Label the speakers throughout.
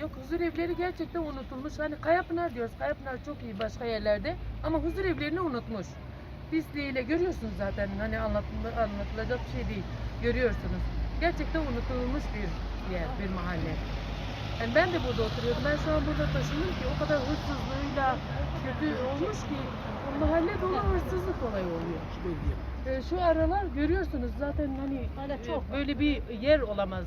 Speaker 1: yok huzur evleri gerçekten unutulmuş. Hani Kayapınar diyoruz. Kayapınar çok iyi başka yerlerde ama huzur evlerini unutmuş. Pisliğiyle görüyorsunuz zaten hani anlatıl- anlatılacak bir şey değil. Görüyorsunuz. Gerçekten unutulmuş bir yer, bir mahalle. Yani ben de burada oturuyordum. Ben şu an burada taşındım ki o kadar hırsızlığıyla kötü olmuş ki o mahalle dolu hırsızlık olayı oluyor. Ee, şu aralar görüyorsunuz zaten hani
Speaker 2: Hala
Speaker 1: e,
Speaker 2: çok.
Speaker 1: böyle bir yer olamaz.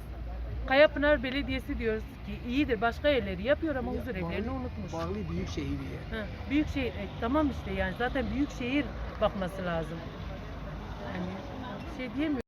Speaker 1: Kayapınar Belediyesi diyoruz ki iyidir başka yerleri yapıyor ama huzur evlerini unutmuş.
Speaker 3: Bağlı büyük şehriye.
Speaker 1: Ha, büyük şehir e, tamam işte yani zaten büyük şehir bakması lazım. Yani şey diyemiyorum.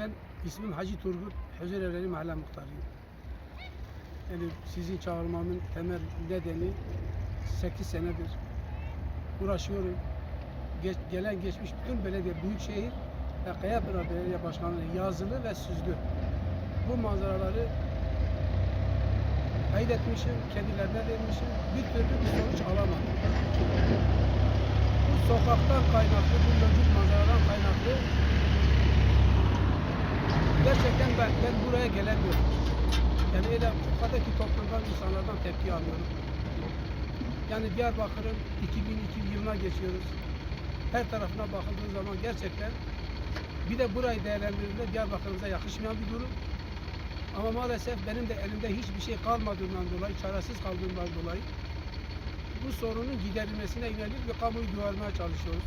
Speaker 3: Ben ismim Hacı Turgut, Huzur Evleri Mahalle Muhtarıyım. Yani sizin çağırmamın temel nedeni 8 senedir uğraşıyorum. Geç, gelen geçmiş bütün belediye, büyükşehir ve Kayapınar Belediye Başkanlığı yazılı ve süzlü. Bu manzaraları kaydetmişim, kendilerine vermişim. Bir türlü bir sonuç alamadım. Bu sokaktan kaynaklı, bu mevcut manzaradan kaynaklı ben, buraya gelemiyorum. Yani öyle bu kadar ki toplumdan, insanlardan tepki alıyorum. Yani Diyarbakır'ın 2002 yılına geçiyoruz. Her tarafına bakıldığı zaman gerçekten bir de burayı değerlendirdiğinde Diyarbakır'ımıza yakışmayan bir durum. Ama maalesef benim de elimde hiçbir şey kalmadığından dolayı, çaresiz kaldığımdan dolayı bu sorunun giderilmesine yönelik bir kamuoyu duvarmaya çalışıyoruz.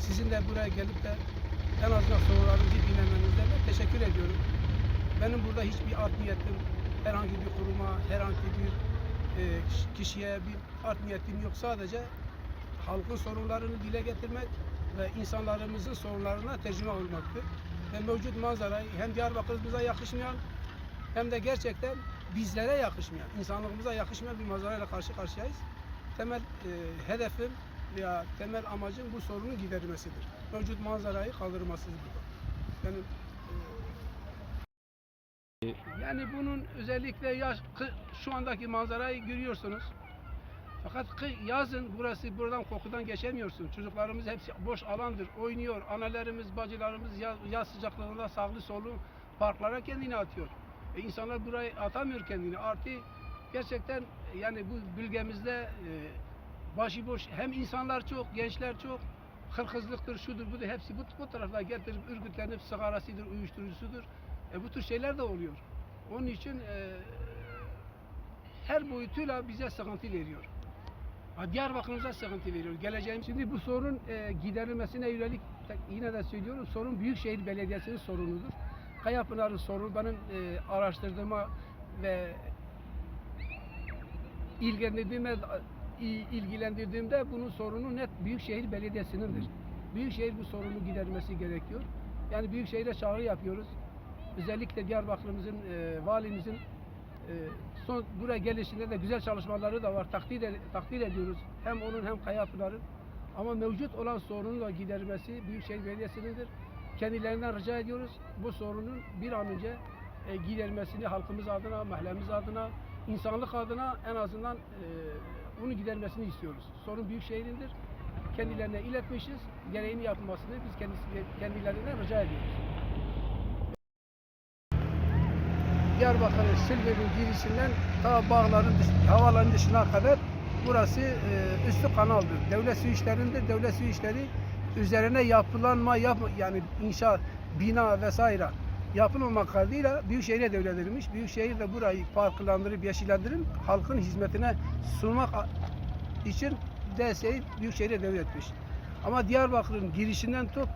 Speaker 3: Sizin de buraya gelip de en azından sorularınızı dinlemenizden de teşekkür ediyorum. Benim burada hiçbir art niyetim, herhangi bir kuruma, herhangi bir e, kiş- kişiye bir art niyetim yok. Sadece halkın sorunlarını dile getirmek ve insanlarımızın sorunlarına tercüme olmaktır. Ve mevcut manzarayı hem Diyarbakır'ımıza yakışmayan hem de gerçekten bizlere yakışmayan, insanlığımıza yakışmayan bir manzarayla karşı karşıyayız. Temel e, hedefim veya temel amacım bu sorunun giderilmesidir. Mevcut manzarayı kaldırmasıdır. Benim yani bunun özellikle yaş, şu andaki manzarayı görüyorsunuz. Fakat yazın burası buradan kokudan geçemiyorsun. Çocuklarımız hepsi boş alandır. Oynuyor. Analarımız, bacılarımız yaz, yaz sıcaklığında sağlı solu parklara kendini atıyor. E insanlar burayı atamıyor kendini. Artı gerçekten e, yani bu bölgemizde e, başıboş hem insanlar çok, gençler çok, hırkızlıktır, şudur budur hepsi bu, bu taraflara getirip örgütlenip sigarasıdır, uyuşturucusudur. E, bu tür şeyler de oluyor. Onun için e, her boyutuyla bize sıkıntı veriyor. Diyarbakır'ımıza sıkıntı veriyor. Geleceğim. Şimdi bu sorun e, giderilmesine yönelik yine de söylüyorum sorun Büyükşehir Belediyesi'nin sorunudur. Kayapınar'ın sorunu benim e, araştırdığıma ve ilgilendirdiğime ilgilendirdiğimde bunun sorunu net Büyükşehir Belediyesi'nindir. Büyükşehir bu sorunu gidermesi gerekiyor. Yani Büyükşehir'e çağrı yapıyoruz. Özellikle Diyarbakır'ımızın, e, valimizin e, son buraya gelişinde de güzel çalışmaları da var. Takdir, takdir ediyoruz. Hem onun hem Kayapınar'ın. Ama mevcut olan sorunun da giderilmesi Büyükşehir Belediyesi'nindir. Kendilerinden rica ediyoruz. Bu sorunun bir an önce e, giderilmesini halkımız adına, mahallemiz adına, insanlık adına en azından e, bunu gidermesini istiyoruz. Sorun Büyükşehir'indir. Kendilerine iletmişiz. Gereğini yapılmasını biz kendisi, kendilerinden rica ediyoruz. Diyarbakır'ın Silivri'nin girişinden ta bağların, havaların dışına kadar burası e, üstü kanaldır. Devlet su işlerindir. Devlet su işleri üzerine yapılanma yap yani inşa bina vesaire yapılmamak kaydıyla Büyükşehir'e devredilmiş. Büyükşehir de burayı parklandırıp yeşillendirip halkın hizmetine sunmak için desteği Büyükşehir'e devretmiş. Ama Diyarbakır'ın girişinden tut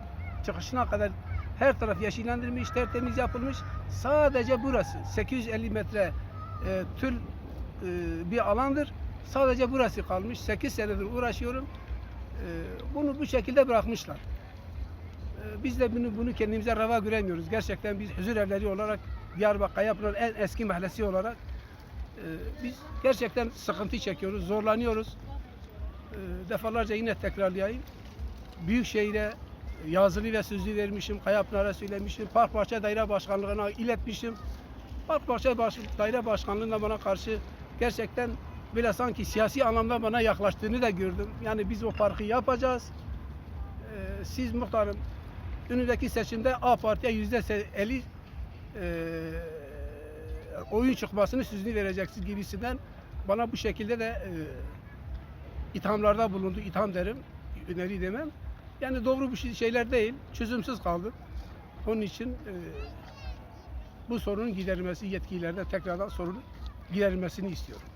Speaker 3: çıkışına kadar her taraf yeşillendirilmiş, tertemiz yapılmış. Sadece burası 850 metre e, tül e, bir alandır. Sadece burası kalmış. 8 senedir uğraşıyorum. E, bunu bu şekilde bırakmışlar. Ee, Biz de bunu bunu kendimize reva göremiyoruz. Gerçekten biz huzur evleri olarak Diyarbakır Kayapınar en eski mahallesi olarak e, biz gerçekten sıkıntı çekiyoruz, zorlanıyoruz. E, Defalarca yine tekrarlayayım. Büyükşehir'e yazılı ve sözlü vermişim, Kayapınar'a söylemişim, Park Bahçe Daire Başkanlığı'na iletmişim. Park Bahçe Baş, Daire Başkanlığı'nda bana karşı gerçekten böyle sanki siyasi anlamda bana yaklaştığını da gördüm. Yani biz o parkı yapacağız. Ee, siz muhtarım önündeki seçimde A Parti'ye yüzde se- 50 e, oyun çıkmasını sözünü vereceksiniz gibisinden bana bu şekilde de e, ithamlarda bulundu. İtham derim, öneri demem. Yani doğru bir şey- şeyler değil. Çözümsüz kaldı. Onun için e, bu sorunun giderilmesi yetkililerden tekrardan sorunun giderilmesini istiyorum.